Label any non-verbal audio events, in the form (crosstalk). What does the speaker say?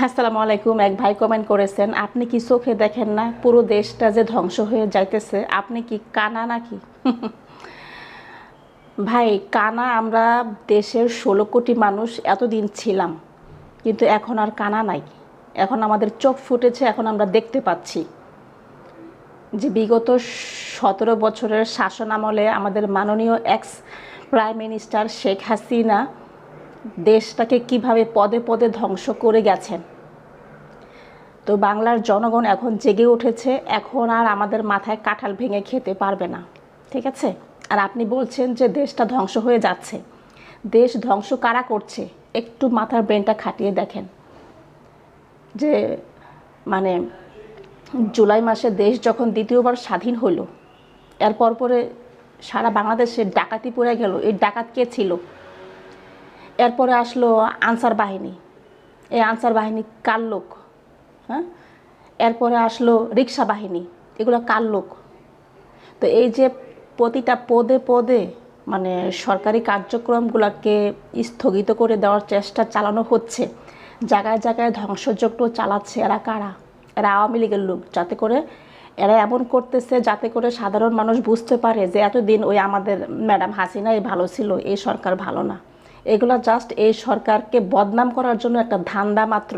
আসসালামু আলাইকুম, এক ভাই কমেন্ট করেছেন, আপনি কি চোখে দেখেন না? পুরো দেশটা যে ধ্বংস হয়ে যাইতেছে, আপনি কি কানা নাকি? (laughs) ভাই, কানা আমরা দেশের ষোলো কোটি মানুষ এতদিন ছিলাম, কিন্তু এখন আর কানা নাই। এখন আমাদের চোখ ফুটেছে, এখন আমরা দেখতে পাচ্ছি যে বিগত সতেরো বছরের শাসন আমলে আমাদের মাননীয় ex prime minister Sheikh Hasina দেশটাকে কীভাবে পদে পদে ধ্বংস করে গেছেন। তো বাংলার জনগণ এখন জেগে উঠেছে, এখন আর আমাদের মাথায় কাঁঠাল ভেঙে খেতে পারবে না, ঠিক আছে? আর আপনি বলছেন যে দেশটা ধ্বংস হয়ে যাচ্ছে। দেশ ধ্বংস কারা করছে? একটু মাথার ব্রেনটা খাটিয়ে দেখেন। যে মানে জুলাই মাসে দেশ যখন দ্বিতীয়বার স্বাধীন হলো, এরপর পরে সারা বাংলাদেশে ডাকাতি পড়ে গেল। এই ডাকাত কে ছিল? এরপরে আসলো আনসার বাহিনী। এই আনসার বাহিনী কার লোক? হ্যাঁ? এরপরে আসলো রিক্সা বাহিনী। এগুলো কার লোক? তো এই যে প্রতিটা পদে পদে মানে সরকারি কার্যক্রমগুলোকে স্থগিত করে দেওয়ার চেষ্টা চালানো হচ্ছে, জায়গায় জায়গায় ধ্বংসযজ্ঞ চালাচ্ছে এরা কারা? এরা আওয়ামী লীগের লোক। যাতে করে এরা এমন করতেছে যাতে করে সাধারণ মানুষ বুঝতে পারে যে এতদিন ওই আমাদের ম্যাডাম হাসিনাই ভালো ছিল, এই সরকার ভালো না। এগুলো জাস্ট এই সরকারকে বদনাম করার জন্য একটা ধান্দা মাত্র।